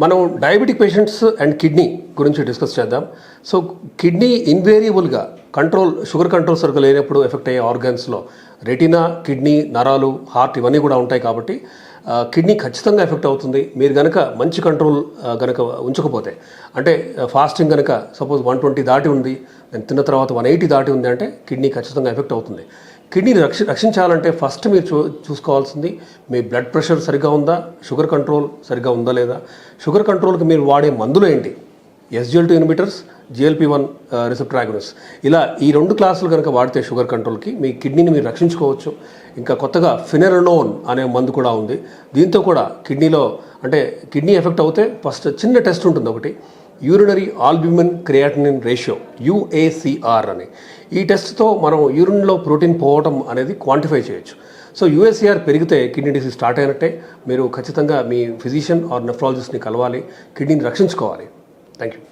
మనం diabetic patients and kidney గురించి discuss చేద్దాం. సో కిడ్నీ ఇన్వేరియబుల్గా కంట్రోల్ షుగర్ కంట్రోల్ సరిగ్గా లేనప్పుడు ఎఫెక్ట్ అయ్యే ఆర్గాన్స్లో రెటినా కిడ్నీ నరాలు హార్ట్ ఇవన్నీ కూడా ఉంటాయి కాబట్టి కిడ్నీ ఖచ్చితంగా ఎఫెక్ట్ అవుతుంది. మీరు కనుక మంచి కంట్రోల్ కనుక ఉంచకపోతే అంటే ఫాస్టింగ్ కనుక సపోజ్ వన్ ట్వంటీ దాటి ఉంది నేను తిన్న తర్వాత వన్ ఎయిటీ దాటి ఉంది అంటే కిడ్నీ ఖచ్చితంగా ఎఫెక్ట్ అవుతుంది. కిడ్నీని రక్ష రక్షించాలంటే ఫస్ట్ మీరు చూ చూసుకోవాల్సింది మీ బ్లడ్ ప్రెషర్ సరిగ్గా ఉందా? షుగర్ కంట్రోల్ సరిగ్గా ఉందా లేదా? షుగర్ కంట్రోల్కి మీరు వాడే మందులు ఏంటి? SGL two inhibitors GLP one receptor agonists. ఇలా ఈ రెండు క్లాసులు కనుక వాడితే షుగర్ కంట్రోల్కి మీ కిడ్నీని మీరు రక్షించుకోవచ్చు. ఇంకా కొత్తగా ఫినెరనోన్ అనే మందు కూడా ఉంది. దీంతో కూడా కిడ్నీలో అంటే కిడ్నీ ఎఫెక్ట్ అవుతే ఫస్ట్ చిన్న టెస్ట్ ఉంటుంది ఒకటి. Urinary albumin creatinine ratio UACR అని. ఈ టెస్ట్తో మనం యూరిన్లో ప్రోటీన్ పోవటం అనేది క్వాంటిఫై చేయొచ్చు. సో యూఎస్ఆర్ పెరిగితే కిడ్నీ డిసీజ్ స్టార్ట్ అయినట్టే. మీరు ఖచ్చితంగా మీ ఫిజిషియన్ ఆర్ నెఫ్రాలజిస్ట్ని కలవాలి. కిడ్నీని రక్షించుకోవాలి. Thank you